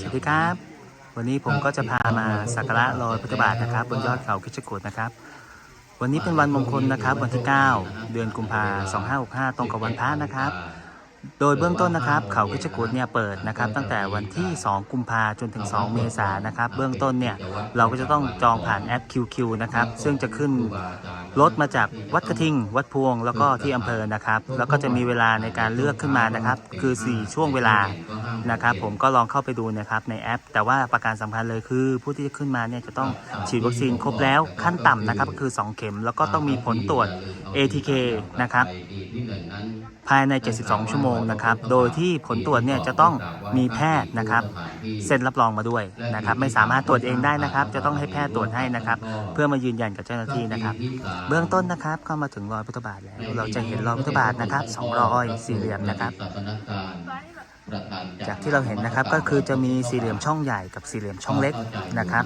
สวัสดีครับ วันนี้ผมก็จะพามาสักการะรอยพุทธบาทนะครับ บนยอดเขาคิชกูดนะครับ วันนี้เป็นวันมงคลนะครับ วันที่ 9 เดือนกุมภา2565 ตรงกับวันพระนะครับ โดยเบื้องต้นนะครับเขาคิชกูดเนี่ยเปิดนะครับตั้งแต่วันที่ 2 กุมภาจนถึง 2 เมษายนนะครับเบื้องต้นเนี่ยเราก็จะต้องจองผ่านแอป QQ นะครับซึ่งจะขึ้นรถมาจากวัดกระทิง วัดพวง แล้วก็ที่อำเภอนะครับแล้วก็จะมีเวลาในการเลือกขึ้นมานะครับคือ 4 ช่วงเวลานะครับผมก็ลองเข้าไปดูนะครับในแอป แต่ว่าประการสำคัญเลยคือ ผู้ที่จะขึ้นมาเนี่ยจะต้องฉีดวัคซีนครบแล้วขั้นต่ำนะครับก็คือ 2 เข็ม แล้วก็ต้องมีผลตรวจ ATK นะครับภายใน 72 ชั่วโมงนะครับ โดยที่ผลตรวจเนี่ยจะต้องมีแพทย์นะครับเซ็นรับรองมาด้วยนะครับ ไม่สามารถตรวจเองได้นะครับ จะต้องให้แพทย์ตรวจให้นะครับ เพื่อมายืนยันกับเจ้าหน้าที่นะครับ เบื้องต้นนะครับเข้ามาถึงรอยพุทธบาทแล้ว เราจะเห็นรอยพุทธบาทนะครับสองรอยสี่เหลี่ยมนะครับจากที่เราเห็นนะครับก็คือจะมีสี่เหลี่ยมช่องใหญ่กับสี่เหลี่ยมช่องเล็กนะครับ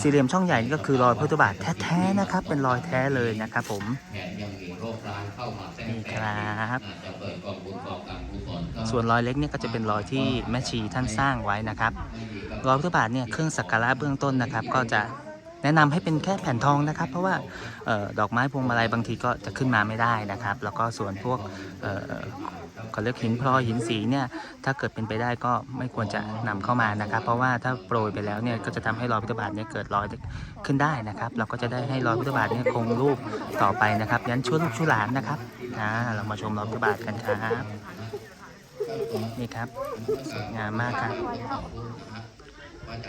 สี่เหลี่ยมช่องใหญ่นี่ก็คือรอยพุทธบาทแท้ๆนะครับ เป็นรอยแท้เลยนะครับผม นี่ครับส่วนรอยเล็กเนี่ยก็จะเป็นรอยที่แม่ชีท่านสร้างไว้นะครับรอยพุทธบาทเนี่ยเครื่องสักการะเบื้องต้นนะครับ ก็จะ แนะนำให้เป็นแค่แผ่นทองนะครับ เพราะว่าออดอกไม้พวงมาลัยบางทีก็จะขึ้นมาไม่ได้นะครับ แล้วก็ส่วนพวกเขาเรียกหินพลอยหินสีเนี่ยถ้าเกิดเป็นไปได้ก็ไม่ควรจะนำเข้ามานะครับ เพราะว่าถ้าโปรยไปแล้วเนี่ยก็จะทำให้รอยพุทธบาทเนี่ยเกิดรอยขึ้นได้นะครับ เราก็จะได้ให้รอยพุทธบาทเนี่ยคงรูปต่อไปนะครับยันชั่วลูกชั่วหลานนะครับอ่าเรามาชมรอยพุทธบาทกันครับนี่ครับสวยงามมากครับ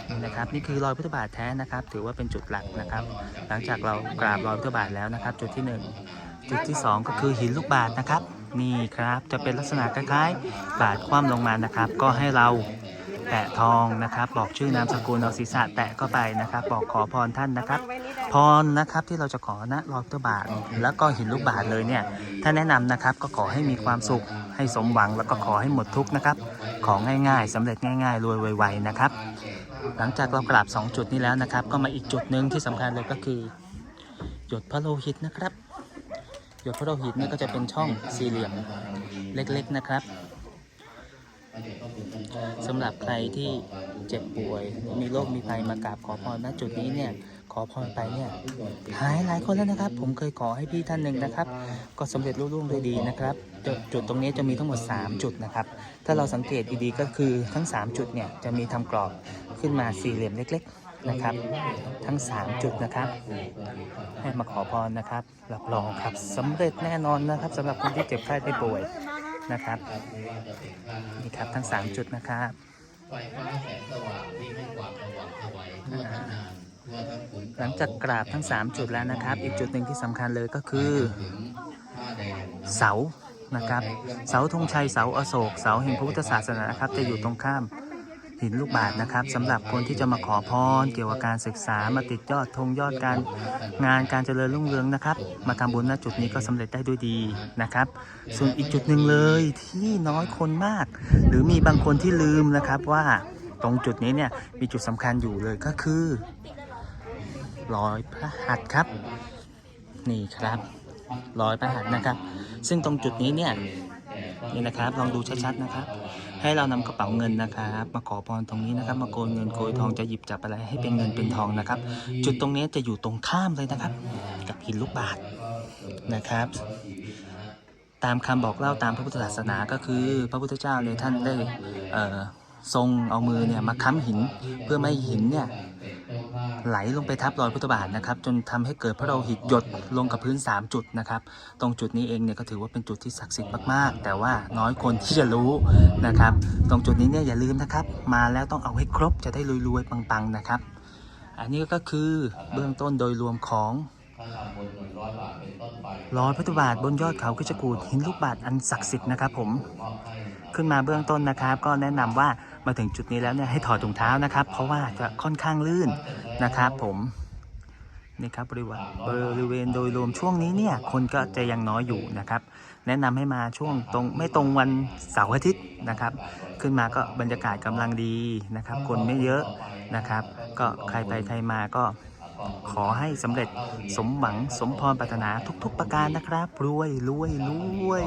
นี่นะครับนี่คือรอยพุทธบาทแท้นะครับ ถือว่าเป็นจุดหลักนะครับ หลังจากเรากราบรอยพุทธบาทแล้วนะครับ จุดที่ 1 จุดที่ 2 ก็คือหินลูกบาทนะครับ นี่ครับจะเป็นลักษณะคล้ายๆบาทคว่ำลงมานะครับ ก็ให้เราแตะทองนะครับ บอกชื่อนามสกุลเอาศีรษะแตะเข้าไปนะครับ บอกขอพรท่านนะครับ พรนะครับที่เราจะขอนะรอยพุทธบาทแล้วก็หินลูกบาทเลยเนี่ยถ้าแนะนำนะครับก็ขอให้มีความสุขให้สมหวังแล้วก็ขอให้หมดทุกข์นะครับ ของง่ายๆสำเร็จง่าย ๆ รวยไวๆนะครับ หลังจากเรากราบ 2 จุดนี้แล้วนะครับ ก็มาอีกจุดหนึ่งที่สำคัญเลยก็คือ หยดพระโลหิตนะครับ หยดพระโลหิตนี่ก็จะเป็นช่องสี่เหลี่ยมเล็กๆนะครับสำหรับใครที่เจ็บป่วย มีโรคมีภัยมากราบขอพรณจุดนี้เนี่ย ขอพรไปเนี่ยหายหลายคนแล้วนะครับ ผมเคยขอให้พี่ท่านหนึ่งนะครับ ก็สำเร็จรุ่ร่งด้วยดีนะครับจุดจุดตรงนี้จะมีทั้งหมด 3 จุดนะครับ ถ้าเราสังเกตดีๆก็คือทั้ง 3 จุดเนี่ยจะมีทำกรอบขึ้นมาสี่เหลี่ยมเล็ก ๆนะครับ ทั้ง 3 จุดนะครับ ให้มาขอพรนะครับรับรองครับสำเร็จแน่นอนนะครับสำหรับคนที่เจ็บไข้ได้ป่วยนะครับนี่ครับทั้ง 3 จุดนะครับห หลังจากกราบทั้ง 3 จุดแล้วนะครับ อีกจุดหนึ่งที่สำคัญเลยก็คือ เสานะครับ เสาธงชัยเสาอโศก เสาแห่งพระพุทธศาสนานะครับ จะอยู่ตรงข้ามหินลูกบาทนะครับสำหรับคนที่จะมาขอพร เกี่ยวกับการศึกษามาติดยอดธงยอดการงานการเจริญรุ่งเรืองนะครับ มาทำบุญณจุดนี้ก็สำเร็จได้ด้วยดีนะครับ ส่วนอีกจุดหนึ่งเลยที่น้อยคนมาก หรือมีบางคนที่ลืมนะครับว่าตรงจุดนี้เนี่ยมีจุดสำคัญอยู่เลยก็คือ รอยพระหัตถ์ครับ นี่ครับรอยพระหัตถ์นะครับ ซึ่งตรงจุดนี้เนี่ยนี่นะครับลองดูชัดๆนะครับ ให้เรานำกระเป๋าเงินนะครับ มาขอพรตรงนี้นะครับ มาโกยเงินโกยทองจะหยิบจับอะไรให้เป็นเงินเป็นทองนะครับ จุดตรงนี้จะอยู่ตรงข้ามเลยนะครับ กับหินลูกบาทนะครับ ตามคำบอกเล่าตามพระพุทธศาสนาก็คือ พระพุทธเจ้าเนี่ยท่านได้ทรงเอามือเนี่ยมาค้ำหินเพื่อไม่หินเนี่ย ไหลลงไปทับรอยพุทธบาทนะครับ จนทำให้เกิดพระโลหิตหยดลงกับพื้น 3 จุดนะครับ ตรงจุดนี้เองเนี่ยก็ถือว่าเป็นจุดที่ศักดิ์สิทธิ์มากๆ แต่ว่าน้อยคนที่จะรู้นะครับ ตรงจุดนี้เนี่ยอย่าลืมนะครับ มาแล้วต้องเอาให้ครบจะได้รวยๆปังๆนะครับ อันนี้ก็คือเบื้องต้นโดยรวมของรอยพุทธบาทบนยอดเขาคิชกูดหินลูกบาทอันศักดิ์สิทธิ์นะครับผมขึ้นมาเบื้องต้นนะครับ ก็แนะนำว่า มาถึงจุดนี้แล้วเนี่ยให้ถอดถุงเท้านะครับ เพราะว่าจะค่อนข้างลื่นนะครับผมนี่ครับบริเวณบริเวณโดยรวมช่วงนี้เนี่ยคนก็จะยังน้อยอยู่นะครับ แนะนำให้มาช่วงตรงไม่ตรงวันเสาร์อาทิตย์นะครับ ขึ้นมาก็บรรยากาศกำลังดีนะครับ คนไม่เยอะนะครับ ก็ใครไปใครมาก็ขอให้สำเร็จสมหวังสมพรปรารถนาทุก ๆ ประการนะครับ รวยรวยรวย